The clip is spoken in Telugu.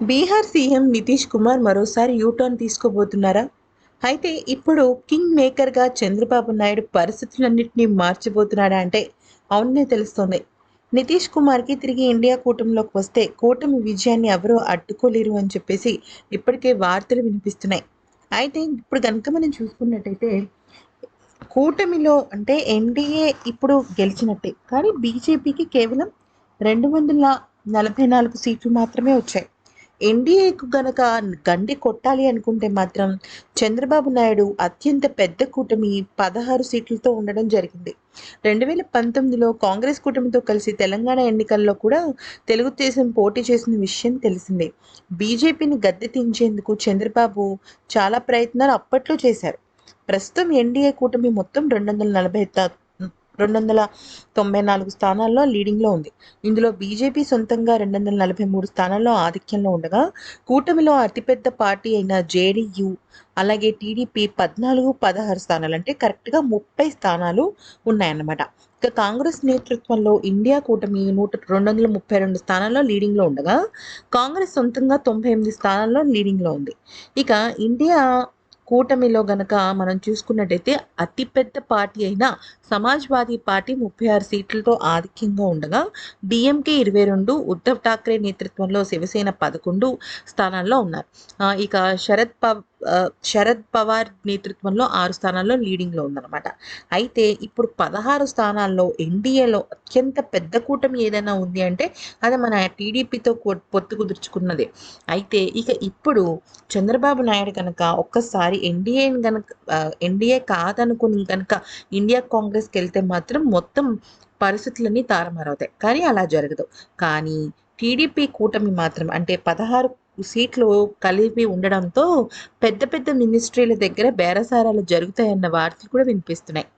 బీహార్ సీఎం నితీష్ కుమార్ మరోసారి యూటర్న్ తీసుకోబోతున్నారా? అయితే ఇప్పుడు కింగ్ మేకర్గా చంద్రబాబు నాయుడు పరిస్థితులన్నింటినీ మార్చిపోతున్నాడా అంటే అవునే తెలుస్తోంది. నితీష్ కుమార్కి తిరిగి ఇండియా కూటమిలోకి వస్తే కూటమి విజయాన్ని ఎవరూ అడ్డుకోలేరు అని చెప్పేసి ఇప్పటికే వార్తలు వినిపిస్తున్నాయి. అయితే ఇప్పుడు కనుక మనం చూసుకున్నట్టయితే కూటమిలో అంటే ఎన్డీఏ ఇప్పుడు గెలిచినట్టే. కానీ బీజేపీకి కేవలం రెండు వందల నలభై నాలుగు సీట్లు మాత్రమే వచ్చాయి. ఎన్డీఏకు గనక గండి కొట్టాలి అనుకుంటే మాత్రం చంద్రబాబు నాయుడు అత్యంత పెద్ద కూటమి పదహారు సీట్లతో ఉండడం జరిగింది. రెండు వేల పంతొమ్మిదిలో కాంగ్రెస్ కూటమితో కలిసి తెలంగాణ ఎన్నికల్లో కూడా తెలుగుదేశం పోటీ చేసిన విషయం తెలిసిందే. బీజేపీని గద్దె దించేందుకు చంద్రబాబు చాలా ప్రయత్నాలు అప్పట్లో చేశారు. ప్రస్తుతం ఎన్డీఏ కూటమి మొత్తం రెండు వందల నలభై రెండు వందల తొంభై నాలుగు స్థానాల్లో లీడింగ్లో ఉంది. ఇందులో బీజేపీ సొంతంగా రెండు వందల నలభై మూడు స్థానాల్లో ఆధిక్యంలో ఉండగా కూటమిలో అతిపెద్ద పార్టీ అయిన జేడీయూ అలాగే టీడీపీ పద్నాలుగు పదహారు స్థానాలు అంటే కరెక్ట్గా ముప్పై స్థానాలు ఉన్నాయన్నమాట. ఇక కాంగ్రెస్ నేతృత్వంలో ఇండియా కూటమి నూట రెండు వందల ముప్పై రెండు స్థానాల్లో లీడింగ్లో ఉండగా కాంగ్రెస్ సొంతంగా తొంభై ఎనిమిది స్థానాల్లో లీడింగ్లో ఉంది. ఇక ఇండియా కూటమిలో గనక మనం చూసుకున్నట్టయితే అతిపెద్ద పార్టీ అయిన సమాజ్వాదీ పార్టీ ముప్పై ఆరు సీట్లతో ఆధిక్యంగా ఉండగా డిఎంకే ఇరవై రెండు ఉద్ధవ్ ఠాక్రే నేతృత్వంలో శివసేన పదకొండు స్థానాల్లో ఉన్నారు. ఇక శరద్ పవ్ శరద్ పవార్ నేతృత్వంలో ఆరు స్థానాల్లో లీడింగ్లో ఉందన్నమాట. అయితే ఇప్పుడు పదహారు స్థానాల్లో ఎన్డీఏలో అత్యంత పెద్ద కూటమి ఏదైనా ఉంది అంటే అది మన టీడీపీతో పొత్తు కుదుర్చుకున్నదే. అయితే ఇక ఇప్పుడు చంద్రబాబు నాయుడు కనుక ఒక్కసారి ఎన్డీఏ కనుక ఎన్డీఏ కాదనుకుని కనుక ఇండియా కాంగ్రెస్కి వెళ్తే మాత్రం మొత్తం పరిస్థితులన్నీ తారుమారవుతాయి. కానీ అలా జరగదు. కానీ టీడీపీ కూటమి మాత్రం అంటే పదహారు సీట్లు కలిపి ఉండడంతో పెద్ద పెద్ద మినిస్ట్రీల దగ్గర బేరసారాలు జరుగుతాయన్న వార్తలు కూడా వినిపిస్తున్నాయి.